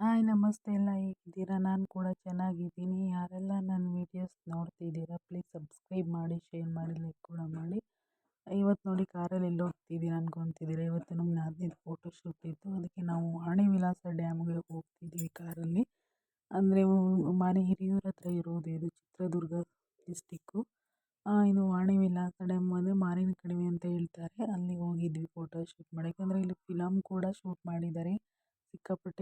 Hi ನಮಸ್ತೆ ಎಲ್ಲ ಹೇಗಿದ್ದೀರಾ? ನಾನು ಕೂಡ ಚೆನ್ನಾಗಿದ್ದೀನಿ. ಯಾರೆಲ್ಲ ನನ್ನ ವೀಡಿಯೋಸ್ ನೋಡ್ತಿದ್ದೀರಾ ಪ್ಲೀಸ್ ಸಬ್ಸ್ಕ್ರೈಬ್ ಮಾಡಿ ಶೇರ್ ಮಾಡಿ ಲೈಕ್ ಕೂಡ ಮಾಡಿ. ಇವತ್ತು ನೋಡಿ ಕಾರಲ್ಲಿ ಎಲ್ಲಿ ಹೋಗ್ತಿದ್ದೀರಾ ಅನ್ಕೊತಿದ್ದೀರಾ ಇವತ್ತು ನಮ್ಮ ನಾದಿನಿದು ಫೋಟೋ ಶೂಟ್ ಇತ್ತು. ಅದಕ್ಕೆ ನಾವು ವಾಣಿ ವಿಲಾಸ ಡ್ಯಾಮ್ಗೆ ಹೋಗ್ತಿದ್ದೀವಿ ಕಾರಲ್ಲಿ. ಅಂದರೆ ಮನೆ ಹಿರಿಯೂರ ಹತ್ರ ಇರೋದು ಇದು ಚಿತ್ರದುರ್ಗ ಡಿಸ್ಟಿಕ್ಕು ಇದು ವಾಣಿ ವಿಲಾಸ ಡ್ಯಾಮ್ ಅಂದರೆ ಮಾರಿನ ಕಡಿಮೆ ಅಂತ ಹೇಳ್ತಾರೆ. ಅಲ್ಲಿಗೆ ಹೋಗಿದ್ವಿ ಫೋಟೋ ಶೂಟ್ ಮಾಡೋಕ್ಕೆ. ಅಂದರೆ ಇಲ್ಲಿ ಫಿಲಮ್ ಕೂಡ ಶೂಟ್ ಮಾಡಿದ್ದಾರೆ.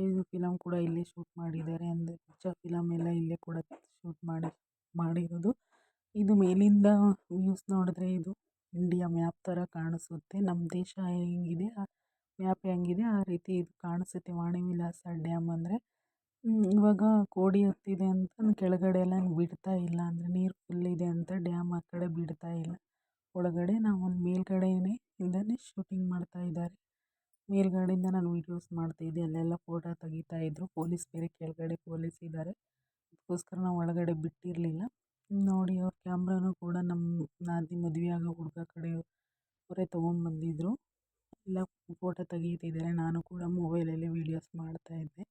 ಸಿಕ್ಕಾಪಟ್ಟೆ ಫಿಲಮ್ ಕೂಡ ಇಲ್ಲೇ ಶೂಟ್ ಮಾಡಿದ್ದಾರೆ ಅಂದರೆ ಪಿಕ್ಚರ್ ಫಿಲಮ್ ಎಲ್ಲ ಇಲ್ಲೇ ಕೂಡ ಶೂಟ್ ಮಾಡಿ, ಮಾಡಿರೋದು. ಇದು ಮೇಲಿಂದ ವ್ಯೂಸ್ ನೋಡಿದ್ರೆ ಇದು ಇಂಡಿಯಾ ಮ್ಯಾಪ್ ಥರ ಕಾಣಿಸುತ್ತೆ. ನಮ್ಮ ದೇಶ ಹೆಂಗಿದೆ ಮ್ಯಾಪ್ ಹೆಂಗಿದೆ, ಆ ರೀತಿ ಇದು ಕಾಣಿಸುತ್ತೆ. ವಾಣಿ ವಿಲಾಸ ಡ್ಯಾಮ್ ಅಂದರೆ ಇವಾಗ ಕೋಡಿ ಹತ್ತಿದೆ ಅಂತ ಕೆಳಗಡೆ ಎಲ್ಲ ಬಿಡ್ತಾ ಇಲ್ಲ ಅಂದರೆ ನೀರು ಫುಲ್ ಇದೆ ಅಂತ ಡ್ಯಾಮ್ ಆ ಕಡೆ ಬಿಡ್ತಾ ಇಲ್ಲ. ಒಳಗಡೆ ನಾವು ಒಂದು ಮೇಲ್ಗಡೆನೇ ಇಂದನೇ ಶೂಟಿಂಗ್ ಮಾಡ್ತಾ ಇದ್ದಾರೆ. ಮೇಲ್ಗಡೆಯಿಂದ ನಾನು ವೀಡಿಯೋಸ್ ಮಾಡ್ತಾಯಿದ್ದೆ ಅಲ್ಲೆಲ್ಲ ಫೋಟೋ ತೆಗಿತಾ ಇದ್ದರು ಪೊಲೀಸ್ ಬೇರೆ ಕೆಳಗಡೆ ಪೊಲೀಸ್ ಇದ್ದಾರೆ ಅದಕ್ಕೋಸ್ಕರ ನಾವು ಒಳಗಡೆ ಬಿಟ್ಟಿರಲಿಲ್ಲ. ನೋಡಿ, ಅವ್ರ ಕ್ಯಾಮ್ರಾನು ಕೂಡ ನಮ್ಮ ನಾದಿನಿ ಮದುವೆ ಆಗೋ ಹುಡುಗ ಕಡೆಯವರೇ ತೊಗೊಂಬಂದಿದ್ರು ಎಲ್ಲ ಫೋಟೋ ತೆಗೀತಿದ್ದಾರೆ. ನಾನು ಕೂಡ ಮೊಬೈಲಲ್ಲಿ ವೀಡಿಯೋಸ್ ಮಾಡ್ತಾಯಿದ್ದೆ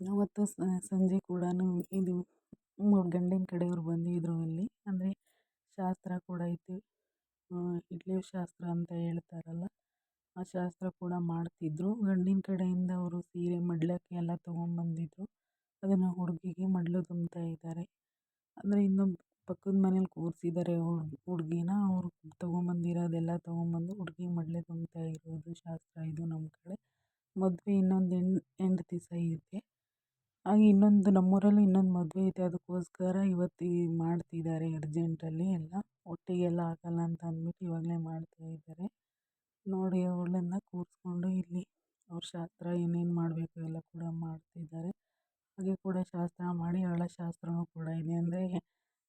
ಅವತ್ತು ಸಂಜೆ ಕೂಡ ಇದು ಗಂಡಿನ ಕಡೆಯವರು ಬಂದಿದ್ದರು ಇಲ್ಲಿ ಅಂದರೆ ಶಾಸ್ತ್ರ ಕೂಡ ಇತ್ತು ಇಡ್ಲಿ ಶಾಸ್ತ್ರ ಅಂತ ಹೇಳ್ತಾರಲ್ಲ. ಆ ಶಾಸ್ತ್ರ ಕೂಡ ಮಾಡ್ತಿದ್ದರು ಗಂಡಿನ ಕಡೆಯಿಂದ ಅವರು ಸೀರೆ ಮಡ್ಲಕ್ಕೆ ಎಲ್ಲ ತೊಗೊಂಡ್ಬಂದಿದ್ರು ಅದನ್ನು ಹುಡುಗಿಗೆ ಮಡ್ಲು ತುಂಬ್ತಾ ಇದ್ದಾರೆ. ಅಂದರೆ ಇನ್ನೊಬ್ಬ ಪಕ್ಕದ ಮನೇಲಿ ಕೂರಿಸಿದ್ದಾರೆ ಹುಡುಗಿನ. ಅವರು ತೊಗೊಂಬಂದಿರೋದೆಲ್ಲ ತೊಗೊಂಬಂದು ಹುಡುಗಿಗೆ ಮಡ್ಲು ತುಂಬ್ತಾ ಇರೋದು ಶಾಸ್ತ್ರ ಇದು ನಮ್ಮ ಕಡೆ. ಮದುವೆ ಇನ್ನೊಂದು ಎಂಟು ಎಂಟು ದಿವಸ ಇದೆ ಹಾಗೆ ಇನ್ನೊಂದು ನಮ್ಮೂರಲ್ಲಿ ಇನ್ನೊಂದು ಮದುವೆ ಇದೆ ಅದಕ್ಕೋಸ್ಕರ ಇವತ್ತು ಮಾಡ್ತಿದ್ದಾರೆ ಅರ್ಜೆಂಟಲ್ಲಿ ಎಲ್ಲ. ಒಟ್ಟಿಗೆಲ್ಲ ಆಗಲ್ಲ ಅಂತ ಅಂದ್ಬಿಟ್ಟು ಇವಾಗಲೇ ಮಾಡ್ತಾಯಿದ್ದಾರೆ ನೋಡಿ ಅವಳನ್ನ ಕೂರಿಸ್ಕೊಂಡು ಇಲ್ಲಿ ಅವ್ರ ಶಾಸ್ತ್ರ ಏನೇನು ಮಾಡಬೇಕು ಎಲ್ಲ ಕೂಡ ಮಾಡ್ತಿದ್ದಾರೆ. ಹಾಗೆ ಕೂಡ ಶಾಸ್ತ್ರ ಮಾಡಿ ಅಳೋ ಶಾಸ್ತ್ರನೂ ಕೂಡ ಇದೆ. ಅಂದರೆ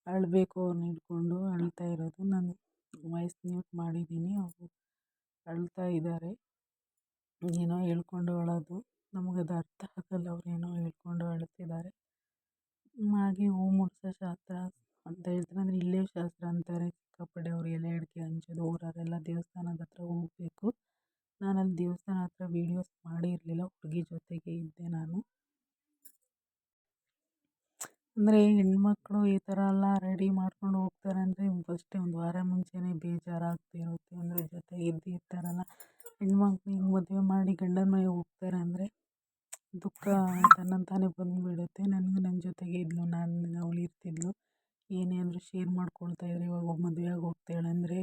ಅಳಬೇಕು ಅವ್ರನ್ನ ಹಿಡ್ಕೊಂಡು ಅಳ್ತಾ ಇರೋದು ನಾನು ವಾಯ್ಸ್ ಮ್ಯೂಟ್ ಮಾಡಿದ್ದೀನಿ. ಅವರು ಅಳ್ತಾ ಇದ್ದಾರೆ. ಏನೋ ಹೇಳ್ಕೊಂಡು ಅಳೋದು. ನಮಗದು ಅರ್ಥ ಆಗಲ್ಲ ಅವ್ರು ಏನೋ ಹೇಳ್ಕೊಂಡು ಅಳ್ತಿದ್ದಾರೆ. ಹಾಗೆ ಹೂ ಮುಡ್ಸೋ ಶಾಸ್ತ್ರ ಅಂತ ಹೇಳ್ತಾರೆ ಅಂದರೆ ಇಲ್ಲೇ ಶಾಸ್ತ್ರ ಅಂತಾರೆ. ಸಿಕ್ಕಾಪಟ್ಟೆ ಅವ್ರು ಎಲೆ ಅಡಿಕೆ ಹಂಚೋದು ಊರವರೆಲ್ಲ ದೇವಸ್ಥಾನದ ಹತ್ರ ಹೋಗಬೇಕು. ನಾನು ಅಲ್ಲಿ ದೇವಸ್ಥಾನ ಹತ್ರ ವೀಡಿಯೋಸ್ ಮಾಡಿರಲಿಲ್ಲ, ಹುಡುಗಿ ಜೊತೆಗೆ ಇದ್ದೆ ನಾನು. ಅಂದರೆ ಹೆಣ್ಮಕ್ಳು ಈ ಥರ ಎಲ್ಲ ರೆಡಿ ಮಾಡ್ಕೊಂಡು ಹೋಗ್ತಾರೆ ಅಂದರೆ ಫಸ್ಟೇ ಒಂದು ವಾರ ಮುಂಚೆನೇ ಬೇಜಾರಾಗ್ತಿರುತ್ತೆ ಅಂದರೆ ಜೊತೆ ಇದ್ದಿರ್ತಾರಲ್ಲ ಹೆಣ್ಮಕ್ಳು ಹಿಂಗೆ ಮದುವೆ ಮಾಡಿ ಗಂಡನ ಮನೆಗೆ ಹೋಗ್ತಾರೆ ಅಂದರೆ ದುಃಖ ತನ್ನಂತಾನೇ ಬಂದುಬಿಡುತ್ತೆ. ನನಗೂ ನನ್ನ ಜೊತೆಗೆ ಇದ್ಲು, ನಾನು ಅವಳು ಇರ್ತಿದ್ಳು ಏನೇ ಅಂದರೂ ಶೇರ್ ಮಾಡ್ಕೊಳ್ತಾ ಇದ್ರು ಇವಾಗ ಮದುವೆ ಆಗಿ ಹೋಗ್ತಾಳೆ ಅಂದರೆ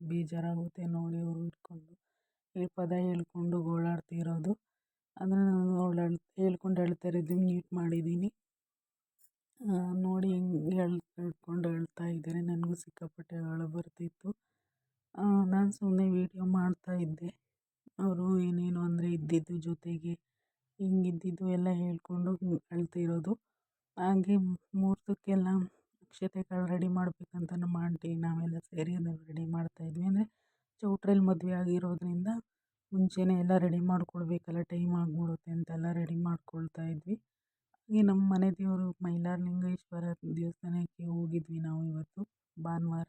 ಬೇಜಾರಾಗುತ್ತೆ ನೋಡಿ ಅವರು ಇಟ್ಕೊಂಡು. ಈ ಪದ ಹೇಳ್ಕೊಂಡು ಗೋಳಾಡ್ತಿರೋದು ಅಂದರೆ ನಾನು ಅವ್ಳು ಹೇಳ್ಕೊಂಡು ಹೇಳ್ತಾ ಇರೋದು ಮ್ಯೂಟ್ ಮಾಡಿದ್ದೀನಿ. ನೋಡಿ ಹಿಂಗೆ ಅಳ್ ಹಿಡ್ಕೊಂಡು ಅಳ್ತಾ ಇದ್ದಾರೆ. ನನಗೂ ಸಿಕ್ಕಾಪಟ್ಟೆ ಅಳು ಬರ್ತಿತ್ತು. ನಾನು ಸುಮ್ಮನೆ ವೀಡಿಯೋ ಮಾಡ್ತಾಯಿದ್ದೆ ಅವರು ಏನೇನು ಅಂದರೆ ಇದ್ದಿದ್ದು ಜೊತೆಗೆ ಹಿಂಗಿದ್ದಿದ್ದು ಎಲ್ಲ ಹೇಳ್ಕೊಂಡು ಅಳ್ತಿರೋದು ಹಾಗೆ ಮುಹೂರ್ತಕ್ಕೆಲ್ಲ ಅಕ್ಷತೆ ಕಾಳು ರೆಡಿ ಮಾಡಬೇಕಂತ ನಮ್ಮ ಆಂಟಿ, ನಾವೆಲ್ಲ ಸೇರಿ ಅದನ್ನು ರೆಡಿ ಮಾಡ್ತಾಯಿದ್ವಿ ಅಂದರೆ ಚೌಟ್ರಿಯಲ್ಲಿ ಮದುವೆ ಆಗಿರೋದ್ರಿಂದ ಮುಂಚೆಯೇ ಎಲ್ಲ ರೆಡಿ ಮಾಡ್ಕೊಳ್ಬೇಕಲ್ಲ ಟೈಮ್ ಆಗಿಬಿಡುತ್ತೆ ಅಂತೆಲ್ಲ ರೆಡಿ ಮಾಡ್ಕೊಳ್ತಾ ಇದ್ವಿ. ಹಾಗೆ ನಮ್ಮ ಮನೆ ದೇವರು ಮೈಲಾರಲಿಂಗೇಶ್ವರ ದೇವಸ್ಥಾನಕ್ಕೆ ಹೋಗಿದ್ವಿ ನಾವು ಇವತ್ತು, ಭಾನುವಾರ.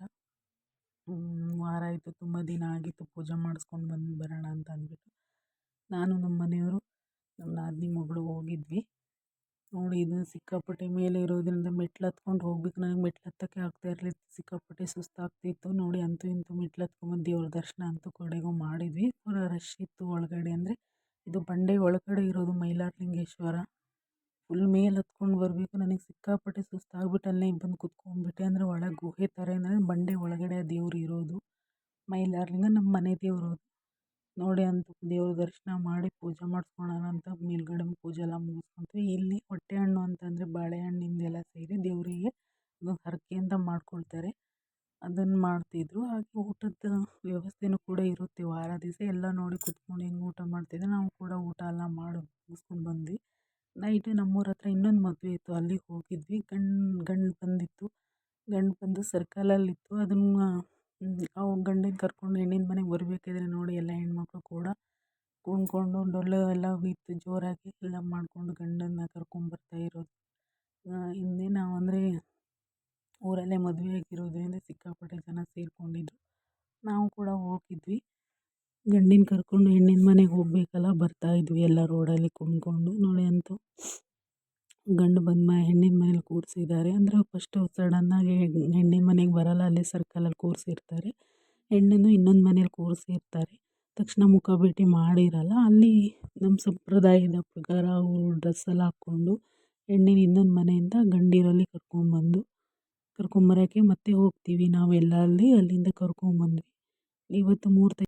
ವಾರ ಆಯಿತು, ತುಂಬ ದಿನ ಆಗಿತ್ತು, ಪೂಜೆ ಮಾಡಿಸ್ಕೊಂಡು ಬಂದು ಬರೋಣ ಅಂತ ಅಂದ್ಬಿಟ್ಟು. ನಾನು ನಮ್ಮ ಮನೆಯವರು, ನಮ್ಮ ನಾದಿನಿ ಮಗಳು ಹೋಗಿದ್ವಿ. ನೋಡಿ ಇದು ಸಿಕ್ಕಾಪಟ್ಟೆ ಮೇಲೆ ಇರೋದರಿಂದ ಮೆಟ್ಲು ಹತ್ಕೊಂಡು ಹೋಗ್ಬೇಕು. ನನಗೆ ಮೆಟ್ಲು ಹತ್ತಕ್ಕೆ ಆಗ್ತಾ ಇರಲಿಲ್ಲ. ಸಿಕ್ಕಾಪಟ್ಟೆ ಸುಸ್ತಾಗ್ತಿತ್ತು. ನೋಡಿ ಅಂತೂ ಇಂತೂ ಮೆಟ್ಲು ಹತ್ಕೊಂಬಂದು ದೇವ್ರ ದರ್ಶನ ಅಂತೂ ಕಡೆಗೂ ಮಾಡಿದ್ವಿ. ಪೂರ ರಶ್ ಇತ್ತು ಒಳಗಡೆ ಅಂದರೆ ಇದು ಬಂಡೆ ಒಳಗಡೆ ಇರೋದು ಮೈಲಾರಲಿಂಗೇಶ್ವರ. ಫುಲ್ ಮೇಲೆ ಹತ್ಕೊಂಡು ಬರಬೇಕು. ನನಗೆ ಸಿಕ್ಕಾಪಟ್ಟೆ ಸುಸ್ತಾಗ್ಬಿಟ್ಟು ಅಲ್ಲೇ ಬಂದು ಕುತ್ಕೊಂಡ್ಬಿಟ್ಟೆ. ಅಂದರೆ ಒಳಗೆ ಗುಹೆ ಥರ ಅಂದರೆ ಬಂಡೆ ಒಳಗಡೆ ಆ ದೇವ್ರು ಇರೋದು. ಮೈಲಾರಲಿಂಗ ನಮ್ಮ ಮನೆ ದೇವರು ನೋಡಿ ಅಂತ ದೇವ್ರ ದರ್ಶನ ಮಾಡಿ ಪೂಜೆ ಮಾಡಿಸ್ಕೊಳ್ಳೋಣ ಅಂತ ಮೇಲ್ಗಡೆ ಪೂಜೆ ಎಲ್ಲ ಮುಗಿಸ್ಕೊಂತೀವಿ. ಇಲ್ಲಿ ಹೊಟ್ಟೆಹಣ್ಣು ಅಂತಂದರೆ ಬಾಳೆಹಣ್ಣಿಂದೆಲ್ಲ ಸೇರಿ ದೇವರಿಗೆ ಹರಕೆ ಅಂತ ಮಾಡ್ಕೊಳ್ತಾರೆ. ಅದನ್ನು ಮಾಡ್ತಿದ್ರು. ಹಾಗೆ ಊಟದ ವ್ಯವಸ್ಥೆನೂ ಕೂಡ ಇರುತ್ತೆ. ವಾರ ದಿವಸ ಎಲ್ಲ ನೋಡಿ ಕುತ್ಕೊಂಡು ಹೆಂಗೆ ಊಟ ಮಾಡ್ತಿದ್ರು ನಾವು ಕೂಡ ಊಟ ಎಲ್ಲ ಮಾಡಿ ಮುಗಿಸ್ಕೊಂಡು ಬಂದ್ವಿ. ನೈಟ್ ನಮ್ಮೂರ ಹತ್ರ ಇನ್ನೊಂದು ಮದುವೆ ಇತ್ತು. ಅಲ್ಲಿಗೆ ಹೋಗಿದ್ವಿ. ಗಂಡು ಗಂಡು ಬಂದಿತ್ತು. ಗಂಡು ಬಂದು ಸರ್ಕಲಲ್ಲಿತ್ತು ಅದನ್ನು ಅವು ಗಂಡಿನ ಕರ್ಕೊಂಡು ಹೆಣ್ಣಿನ ಮನೆಗೆ ಬರಬೇಕಿದ್ರೆ ನೋಡಿ ಎಲ್ಲ ಹೆಣ್ಮಕ್ಳು ಕೂಡ ಕುಣ್ಕೊಂಡು ಡೊಳ್ಳು ಎಲ್ಲ ಇತ್ತು ಜೋರಾಗಿ ಎಲ್ಲ ಮಾಡಿಕೊಂಡು ಗಂಡನ್ನ ಕರ್ಕೊಂಬರ್ತಾ ಇರೋದು. ಹಿಂದೆ ನಾವು ಅಂದರೆ ಊರಲ್ಲೇ ಮದುವೆ ಆಗಿರೋದರಿಂದ ಸಿಕ್ಕಾಪಟ್ಟೆ ಜನ ಸೇರಿಕೊಂಡಿದ್ರು. ನಾವು ಕೂಡ ಹೋಗಿದ್ವಿ. ಗಂಡಿನ ಕರ್ಕೊಂಡು ಹೆಣ್ಣಿನ ಮನೆಗೆ ಹೋಗಬೇಕಲ್ಲ ಬರ್ತಾಯಿದ್ವಿ ಎಲ್ಲ ರೋಡಲ್ಲಿ ಕುಣ್ಕೊಂಡು. ನೋಡಿ ಅಂತೂ ಗಂಡು ಬಂದ ಹೆಣ್ಣಿನ ಮನೇಲಿ ಕೂರಿಸಿದ್ದಾರೆ. ಅಂದರೆ ಫಸ್ಟು ಸಡನ್ನಾಗಿ ಹೆಣ್ಣಿನ ಮನೆಗೆ ಬರೋಲ್ಲ, ಅಲ್ಲೇ ಸರ್ಕಲಲ್ಲಿ ಕೂರಿಸಿರ್ತಾರೆ. ಹೆಣ್ಣನ್ನು ಇನ್ನೊಂದು ಮನೇಲಿ ಕೂರಿಸಿರ್ತಾರೆ. ತಕ್ಷಣ ಮುಖ ಭೇಟಿ ಮಾಡಿರಲ್ಲ. ಅಲ್ಲಿ ನಮ್ಮ ಸಂಪ್ರದಾಯದ ಪ್ರಕಾರ ಅವರು ಡ್ರೆಸ್ಸೆಲ್ಲ ಹಾಕ್ಕೊಂಡು ಹೆಣ್ಣಿನ ಇನ್ನೊಂದು ಮನೆಯಿಂದ ಗಂಡಿರಲ್ಲಿ ಕರ್ಕೊಂಬಂದು ಕರ್ಕೊಂಬರೋಕ್ಕೆ ಮತ್ತೆ ಹೋಗ್ತೀವಿ ನಾವೆಲ್ಲ ಅಲ್ಲಿ, ಅಲ್ಲಿಂದ ಕರ್ಕೊಂಬಂದ್ವಿ ಇವತ್ತು ಮುಹೂರ್ತ